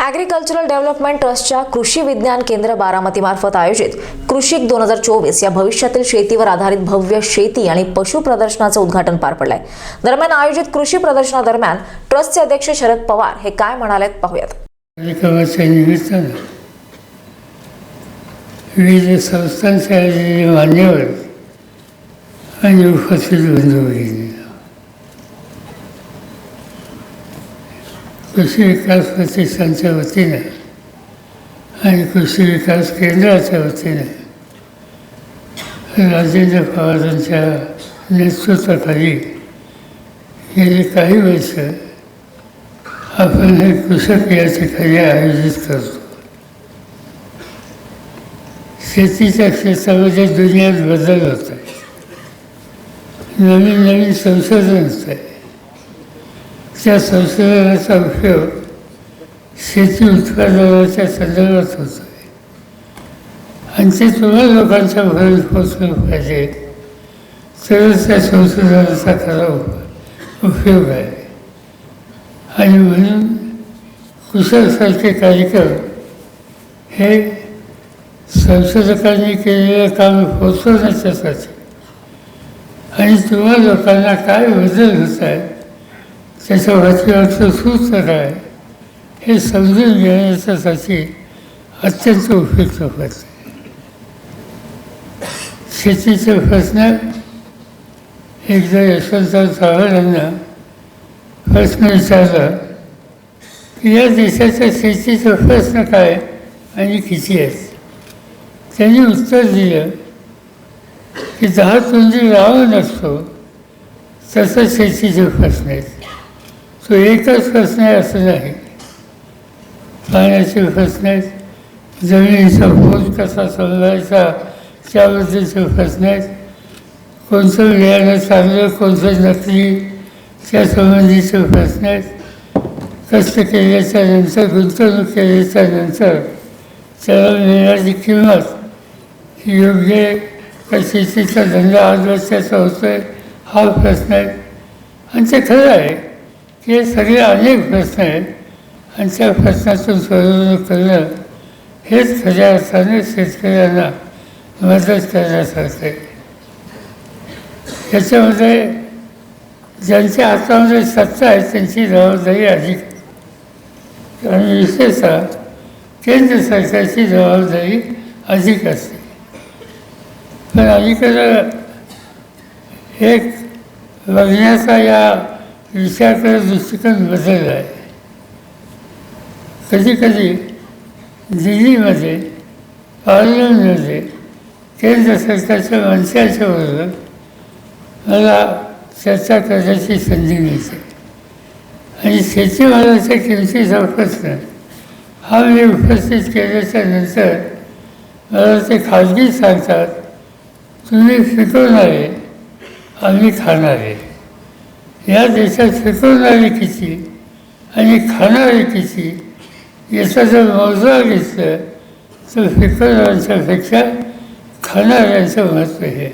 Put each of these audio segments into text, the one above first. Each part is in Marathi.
ॲग्रिकल्चरल डेव्हलपमेंट ट्रस्टच्या कृषी विज्ञान केंद्र बारामतीमार्फत आयोजित कृषिक दोन हजार चोवीस या भविष्यातील शेतीवर आधारित भव्य शेती आणि पशु प्रदर्शनाचं उद्घाटन पार पडलंय. दरम्यान आयोजित कृषी प्रदर्शनादरम्यान ट्रस्टचे अध्यक्ष शरद पवार हे काय म्हणालेत पाहूयात. विविध संस्थांचे मान्यवर आणि उपस्थित बंधू भगिनी कृषी विकास प्रतिष्ठानच्या वतीनं आणि कृषी विकास केंद्राच्या वतीनं राजेंद्र पवारांच्या नेतृत्वाखाली गेली काही वर्ष आपण हे कृषक या ठिकाणी आयोजित करतो. शेतीच्या क्षेत्रामध्ये दुनियात बदल होत आहे नवीन नवीन संशोधन होत आहे त्या संशोधनाचा उपयोग शेती उत्पादनाच्या संदर्भात होतो आहे. आणि ते तुम्हा लोकांच्या भरून पोचलं पाहिजे. तरच त्या संशोधनाचा खरा उपयोग आहे. आणि म्हणून कुशलसारखे कार्यक्रम हे संशोधकांनी केलेलं काम पोचवण्याच्यासाठी आणि तुम्हा लोकांना काय बदल होत आहे त्याचा अर्थ सूत्र आहे हे समजून घेण्यासाठी अत्यंत उपयुक्त होत शेतीचे प्रश्न एकदा यशवंतराव चव्हाण यांना प्रश्न विचारला की या देशाच्या शेतीचा प्रश्न काय आणि किती आहेत? त्यांनी उत्तर दिलं की दहा तुंडी रावण असतो तसं शेतीचे प्रश्न आहेत. तो एकच प्रश्न आहे असं नाही. पाण्याचे प्रश्न जमिनीचा पोत कसा समजायचा त्याबद्दलचे प्रश्न कोणतं बियाणं चांगलं कोणतं नकली त्या संबंधीचे प्रश्न कष्ट केल्याच्यानंतर गुंतवणूक केल्याच्यानंतर त्याला मिळणारी किंमत ही योग्य का शेतीचा धंदा आज वर्षाचा होतो आहे हा प्रश्न आहे आणि ते खरं आहे. हे सगळे अनेक प्रश्न आहेत. आणि त्या प्रश्नातून सोडवणूक करणं हेच खऱ्या अर्थाने शेतकऱ्यांना मदत करण्यासारखं आहे. याच्यामध्ये ज्यांच्या हातामध्ये सत्ता आहे त्यांची जबाबदारी अधिक. आणि विशेषतः केंद्र सरकारची जबाबदारी अधिक असते. पण अलीकडं एक बघण्याचा या विचाराकडे दृष्टिकोन बदलला आहे. कधी कधी दिल्लीमध्ये पार्लमेंटमध्ये केंद्र सरकारच्या मंत्र्याच्या बरोबर मला चर्चा करण्याची संधी मिळते. आणि शेतीमालाच्या किमतीचा प्रश्न हा मी उपस्थित केल्याच्यानंतर मला ते खाजगी सांगतात तुम्ही पिकवणारे आम्ही खाणारे. या देशात शिकवणारे किती आणि खाणारे किती याचा जर मोजवा घेतलं तर शिकवणाऱ्यांच्यापेक्षा खाणाऱ्यांचं महत्त्व हे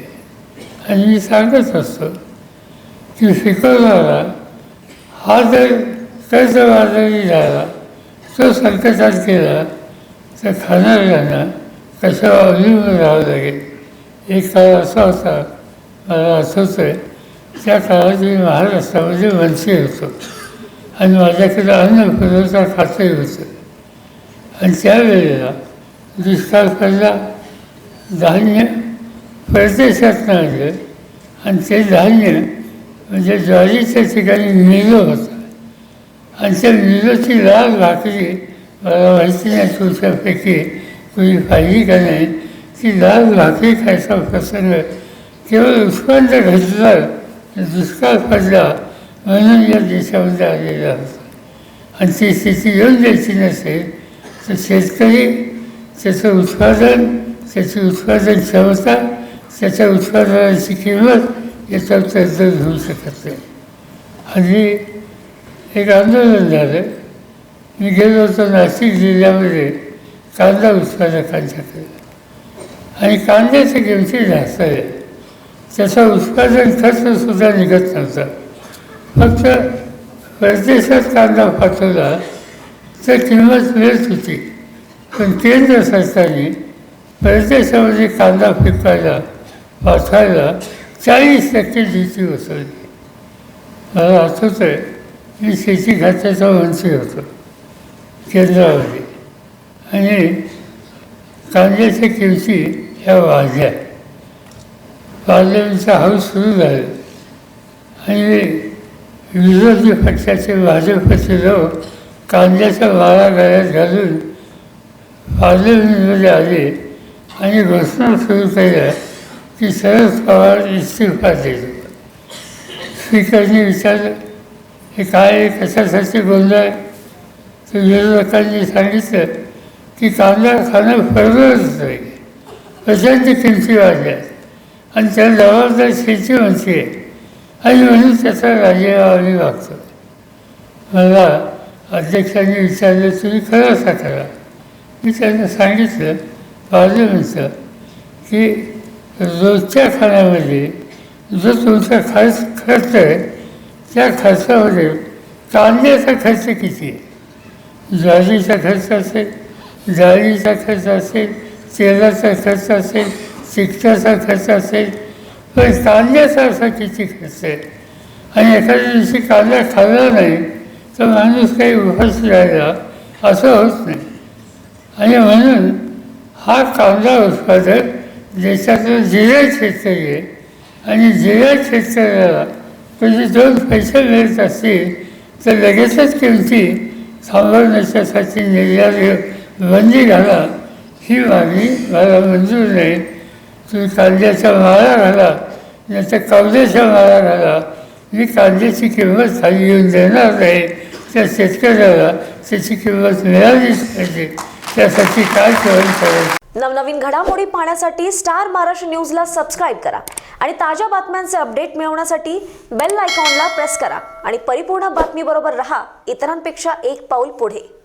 आणि मी सांगत असतो की शिकवणारा हा जर कर्जबाजारी झाला तो संकटात गेला तर खाणाऱ्यांना कशावर अवलंबून राहावं लागेल? एक काळ असा होता मला आठवतं आहे त्या काळात मी महाराष्ट्रामध्ये मंत्री होतो. आणि माझ्याकडे अन्न पुरवठा खातही होतं. आणि त्यावेळेला दुष्काळ पडला धान्य परदेशात नाही आणि ते धान्य म्हणजे ज्वारीच्या ठिकाणी निलो होतं. आणि त्या निलोची लाल भाकरी मला माहिती नाही तुमच्यापैकी कोणी पाहिली का नाही. ती लाल भाकरी खायचा प्रसंग केवळ उत्पन्न घडलं दुष्काळ पडला म्हणून या देशामध्ये आलेला होता. आणि ती स्थिती येऊन द्यायची नसेल तर शेतकरी त्याचं उत्पादन त्याची उत्पादन क्षमता त्याच्या उत्पादनाची किंमत याचा चर्चा घेऊ शकत नाही. आणि एक आंदोलन झालं. मी गेलो होतो नाशिक जिल्ह्यामध्ये कांदा उत्पादकांच्याकडे आणि कांद्याच्या किमती जास्त आहे त्याचा उत्पादन खर्चसुद्धा निघत नव्हता. फक्त परदेशात कांदा पाठवला तर किंमत मिळत होती. पण केंद्र सरकारने परदेशामध्ये कांदा पिकायला पाठवायला चाळीस टक्के ड्युटी बसवली मला आठवत आहे मी शेती खात्याचा मंत्री होतो केंद्रामध्ये. आणि कांद्याच्या किमती ह्या वाढल्या. पार्लमेंटचा हौस सुरू झाले आणि विरोधी पक्षाचे भाजपचे लोक कांद्याचा माळा गळ्यात घालून पार्लमेंटमध्ये आले आणि घोषणा सुरू केल्या की शरद पवार इस्तिफा देतो स्पीकरने विचारलं हे काय आहे, कशासाठी बोललाय? तर विरोधकांनी सांगितलं की कांदा खाणं परवडत नाही. प्रचंड किमती वाढल्या आणि त्याला जबाबदार शेती म्हणते. आहे आणि म्हणून त्याचा राजीनामा आम्ही मागतो. मला अध्यक्षांनी विचारलं तुम्ही खरं असा करा. मी त्यांना सांगितलं पार्लमेंटचं की रोजच्या खाण्यामध्ये जो तुमचा खर्च खर्च आहे त्या खर्चामध्ये कांद्याचा खर्च किती आहे? ज्वारीचा खर्च असेल डाळीचा खर्च असेल तेलाचा खर्च असेल तिखटाचा खर्च असेल पण तांद्याचा असा किती खर्च आहे आणि एखाद्या दिवशी कांदा खाल्ला नाही तर माणूस काही उपास राहिला असं होत नाही. आणि म्हणून हा कांदा उत्पादक देशातलं जिराय शेतकरी आहे. आणि जिराय शेतकऱ्याला म्हणजे दोन पैसे मिळत असतील तर लगेचच किमती थांबवण्याच्यासाठी निर्यात बंदी घाला. ही मागणी मला मंजूर नाही. तुम्ही कांद्याचा माळा घाला नाही तर माळा घाला. मी कांद्याची किंमत खाली येऊन देणार नाही. त्या शेतकऱ्याला त्याची किंमत मिळालीच पाहिजे. त्यासाठी काय करून करायचं? नवनवीन घडामोडी पाहण्यासाठी स्टार महाराष्ट्र न्यूजला सबस्क्राईब करा आणि ताज्या बातम्यांचे अपडेट मिळवण्यासाठी बेल आयकॉनला प्रेस करा. आणि परिपूर्ण बातमीबरोबर रहा. इतरांपेक्षा एक पाऊल पुढे.